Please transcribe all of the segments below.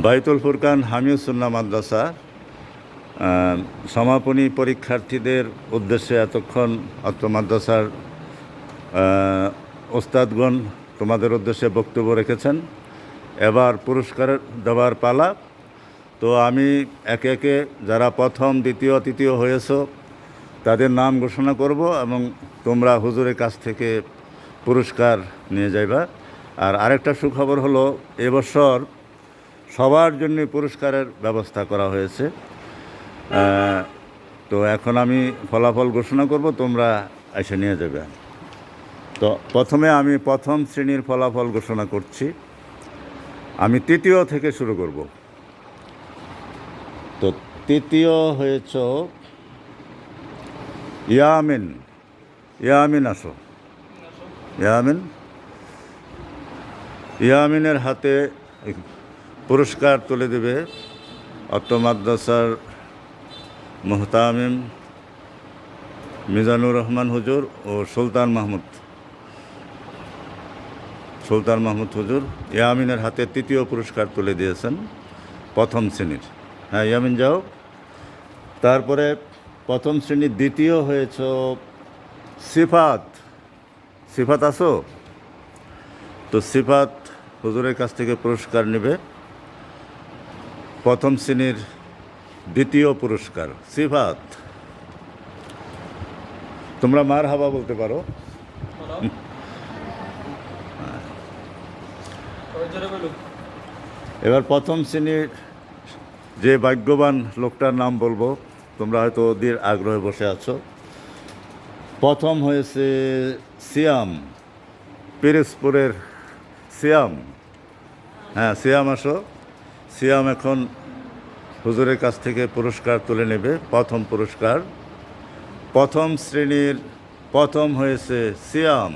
বাইতুল ফুরকান হামিউসুল্লাহ মাদ্রাসা সমাপনী পরীক্ষার্থীদের উদ্দেশ্যে এতক্ষণ অত্র মাদ্রাসার ওস্তাদগণ তোমাদের উদ্দেশ্যে বক্তব্য রেখেছেন। এবার পুরস্কার দেওয়ার পালা। তো আমি একে একে যারা প্রথম, দ্বিতীয়, তৃতীয় হয়েছো, তাদের নাম ঘোষণা করব এবং তোমরা হুজুরের কাছ থেকে পুরস্কার নিয়ে যাইবা। আর আরেকটা সুখবর হলো, এবছর সবার জন্য পুরস্কারের ব্যবস্থা করা হয়েছে। তো এখন আমি ফলাফল ঘোষণা করব, তোমরা এসে নিয়ে যাবে। তো প্রথমে আমি প্রথম শ্রেণির ফলাফল ঘোষণা করছি। আমি তৃতীয় থেকে শুরু করব। তো তৃতীয় হয়েছ, ইয়ামিন। ইয়ামিন আসো। ইয়ামিন? ইয়ামিনের হাতে পুরস্কার তুলে দেবে অত্ত মাদ্রাসার মোহতামিম মিজানুর রহমান হুজুর ও সুলতান মাহমুদ। সুলতান মাহমুদ হুজুর ইয়ামিনের হাতে তৃতীয় পুরস্কার তুলে দিয়েছেন প্রথম শ্রেণির। হ্যাঁ ইয়ামিন যাও। তারপরে প্রথম শ্রেণির দ্বিতীয় হয়েছ সিফাত। সিফাত আসো তো সিফাত হুজুরের কাছ থেকে পুরস্কার নেবে প্রথম শ্রেণির দ্বিতীয় পুরস্কার সিফাত তোমরা মার হাবা বলতে পারো। এবার প্রথম শ্রেণির যে ভাগ্যবান লোকটার নাম বলব তোমরা হয়তো ওদের আগ্রহে বসে আছো। প্রথম হয়েছে সিয়াম পিরিসপুরের সিয়াম। হ্যাঁ সিয়াম আসো। সিয়াম এখন হুজুরের কাছ থেকে পুরস্কার তুলে নেবে, প্রথম পুরস্কার। প্রথম শ্রেণির, প্রথম হয়েছে সিয়াম।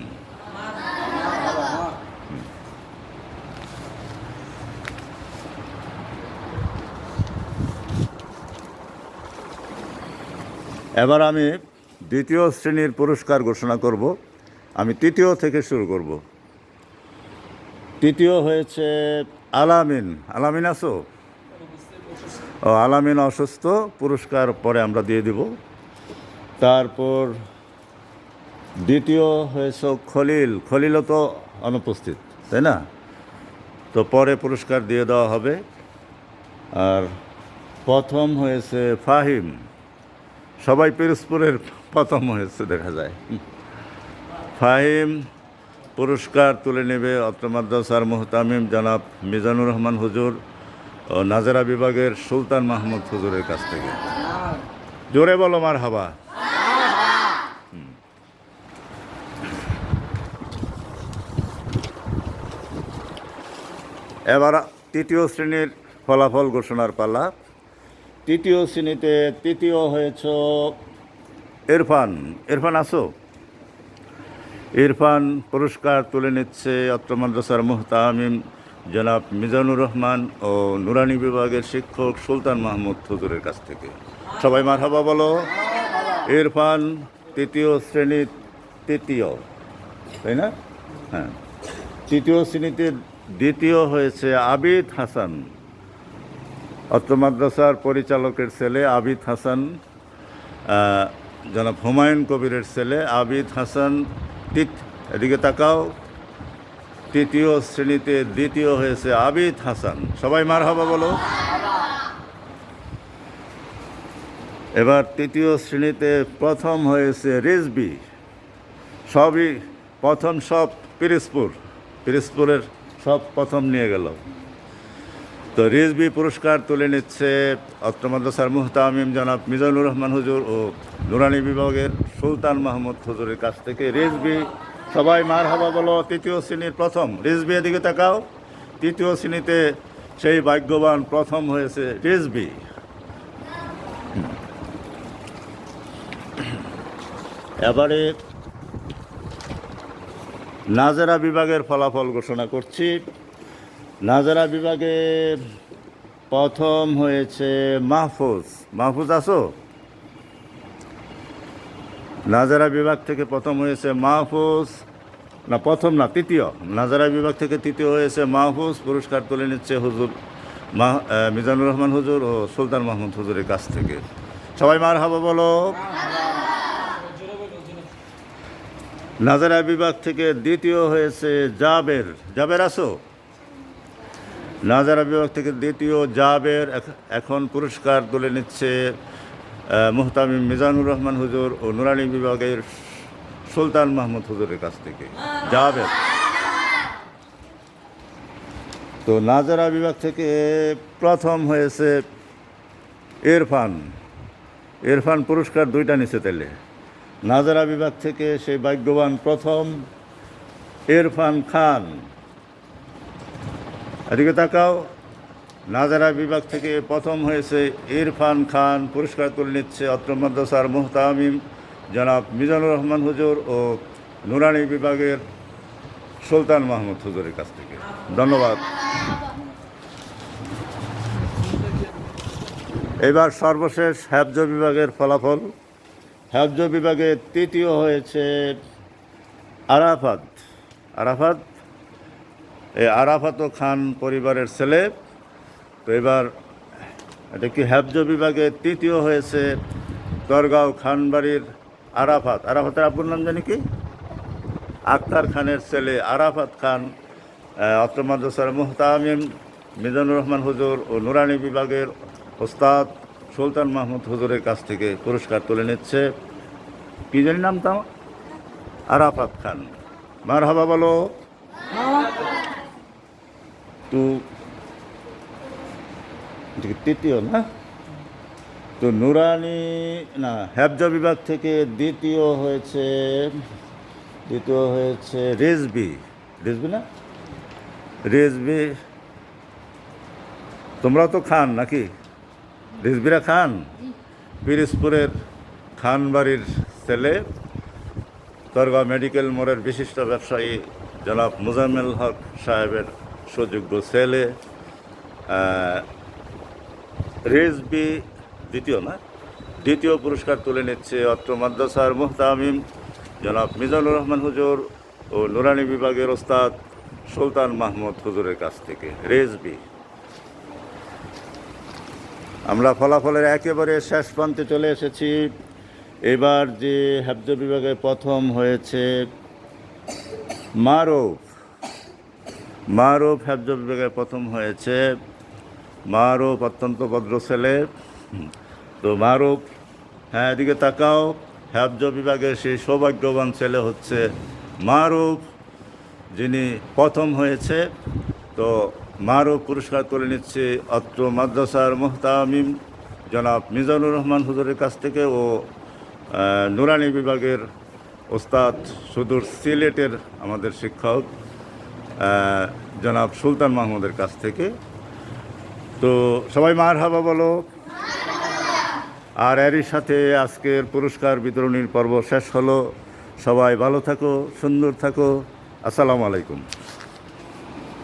এবার আমি দ্বিতীয় শ্রেণির পুরস্কার ঘোষণা করব। আমি তৃতীয় থেকে শুরু করব। তৃতীয় হয়েছে আলামিন আলামিন আছো? ও, আলামিন অসুস্থ, পুরস্কার পরে আমরা দিয়ে দিব। তারপর দ্বিতীয় হয়েছে খলিল, খলিলও তো অনুপস্থিত, তাই না? তো পরে পুরস্কার দিয়ে দেওয়া হবে। আর প্রথম হয়েছে ফাহিম, সবাই পিরোজপুরের প্রথম হয়েছে, দেখা যায়। ফাহিম পুরস্কার তুলে নেবে অত্র মাদ্রাসার মোহতামিম জনাব মিজানুর রহমান হুজুর ও নাজারা বিভাগের সুলতান মাহমুদ হুজুরের কাছ থেকে। জোরে বলো মার হাবা এবার তৃতীয় শ্রেণির ফলাফল ঘোষণার পালা। তৃতীয় শ্রেণীতে তৃতীয় হয়েছ ইরফান। ইরফান, আসো। ইরফান পুরস্কার তুলে নিচ্ছে অত্র মাদ্রাসার মুহতামিম জনাব মিজানুর রহমান ও নুরানি বিভাগের শিক্ষক সুলতান মাহমুদ হুজুরের কাছ থেকে। সবাই মারহাবা বলো। ইরফান তৃতীয় শ্রেণি তৃতীয়, তাই না? হ্যাঁ। তৃতীয় শ্রেণীতে দ্বিতীয় হয়েছে আবিদ হাসান। অত্র মাদ্রাসার পরিচালকের ছেলে আবিদ হাসান জনাব হুমায়ুন কবিরের ছেলে আবিদ হাসান তিত- এদিকে তাকাও। তৃতীয় শ্রেণীতে দ্বিতীয় হয়েছে আবিদ হাসান। সবাই মার হবা বলো। এবার তৃতীয় শ্রেণীতে প্রথম হয়েছে রিজবি। সবই প্রথম সব পিরিসপুর পিরিসপুরের সব প্রথম নিয়ে গেল। তো রিজবি পুরস্কার তুলে নিচ্ছে অত্র মাদ্রাসার মুহতামিম জনাব মিজানুর রহমান হুজুর ও নুরানি বিভাগের সুলতান মাহমুদ হুজুরের কাছ থেকে। রিজবি সবাই মার হবা বলো, তৃতীয় শ্রেণির প্রথম। রিজবি এদিকে তাকাও। তৃতীয় শ্রেণীতে সেই ভাগ্যবান প্রথম হয়েছে রিজবি এবারে নাজেরা বিভাগের ফলাফল ঘোষণা করছি। নাজারা বিভাগে প্রথম হয়েছে মাহফুজ। মাহফুজ আছো? নাজারা বিভাগ থেকে প্রথম হয়েছে মাহফুজ না প্রথম না তৃতীয়। নাজারা বিভাগ থেকে তৃতীয় হয়েছে মাহফুজ পুরস্কার তুলে নিচ্ছে হুজুর মা আহ, মিজানুর রহমান হুজুর ও সুলতান মাহমুদ হুজুরের কাছ থেকে। সবাই মার হাবা বলো। নাজারা বিভাগ থেকে দ্বিতীয় হয়েছে জাবের। জাবের আসো নাজারা বিভাগ থেকে দ্বিতীয় জাবের এখন পুরস্কার তুলে নিচ্ছে মুহতামিম মিজানুর রহমান হুজুর ও নুরানি বিভাগের সুলতান মাহমুদ হুজুরের কাছ থেকে। জাবের তো নাজারা বিভাগ থেকে প্রথম হয়েছে ইরফান। ইরফান পুরস্কার দুইটা নিচে তেলে। নাজারা বিভাগ থেকে সেই ভাগ্যবান প্রথম ইরফান খান। এদিকে তাকাও। নাজারা বিভাগ থেকে প্রথম হয়েছে ইরফান খান পুরস্কার তুলে নিচ্ছে অত্র মাদ্রাসার মুহতামিম জনাব মিজানুর রহমান হুজুর ও নুরানি বিভাগের সুলতান মাহমুদ হুজুরের কাছ থেকে। ধন্যবাদ। এবার সর্বশেষ হ্যাবজ বিভাগের ফলাফল। হ্যাবজ বিভাগে তৃতীয় হয়েছে আরাফাত। আরাফাত? এই আরাফাত খান পরিবারের ছেলে। তো এবার এটা কি হ্যাবজ বিভাগে তৃতীয় হয়েছে দরগাঁও খানবাড়ির আরাফাত। আরাফাতের আপুর নাম জানি কি? আক্তার খানের ছেলে আরাফাত খান অত্র মাদ্রাসার মুহতামিম মিজানুর রহমান হুজুর ও নুরানি বিভাগের ওস্তাদ সুলতান মাহমুদ হুজুরের কাছ থেকে পুরস্কার তুলে নিচ্ছে। কি জানি নাম তাও? আরাফাত খান। মার হাবা বলো তো তৃতীয় না? তো নুরানি, না, হ্যাবজা বিভাগ থেকে দ্বিতীয় হয়েছে দ্বিতীয় হয়েছে রেজবি। রেজবি না? রেজবি তোমরা তো খান নাকি? রেজবিরা খান? পিরিজপুরের খান বাড়ির ছেলে দরগা মেডিকেল মোড়ের বিশিষ্ট ব্যবসায়ী জনাব মুজাম্মেল হক সাহেবের সুযোগ্য ছেলে রেজবি দ্বিতীয় না? দ্বিতীয় পুরস্কার তুলে নিচ্ছে অত্র মাদ্রাসার মুহতামিম জনাব মিজানুর রহমান হুজুর ও নুরানি বিভাগের ওস্তাদ সুলতান মাহমুদ হুজুরের কাছ থেকে। রেজবি আমরা ফলাফলের একেবারে শেষ প্রান্তে চলে এসেছি। এবার যে হাফজ বিভাগে প্রথম হয়েছে মারুফ। মারুফ হাফজ বিভাগে প্রথম হয়েছে মারুফ অত্যন্ত ভদ্র ছেলে তো মারুফ হ্যাঁ এদিকে তাকাও। হাফজ বিভাগের সেই সৌভাগ্যবান ছেলে হচ্ছে মারুফ যিনি প্রথম হয়েছে। তো মারুফ পুরস্কার তুলে নিচ্ছে অত্র মাদ্রাসার মোহতামিম জনাব মিজানুর রহমান হুজুরের কাছ থেকে ও নুরানি বিভাগের ওস্তাদ সুদূর সিলেটের আমাদের শিক্ষক জনাব সুলতান মাহমুদের কাছ থেকে। তো সবাই মার হাবা বলো। আর এরই সাথে আজকের পুরস্কার বিতরণীর পর্ব শেষ হলো। সবাই ভালো থাকো, সুন্দর থাকো। আসসালামু আলাইকুম।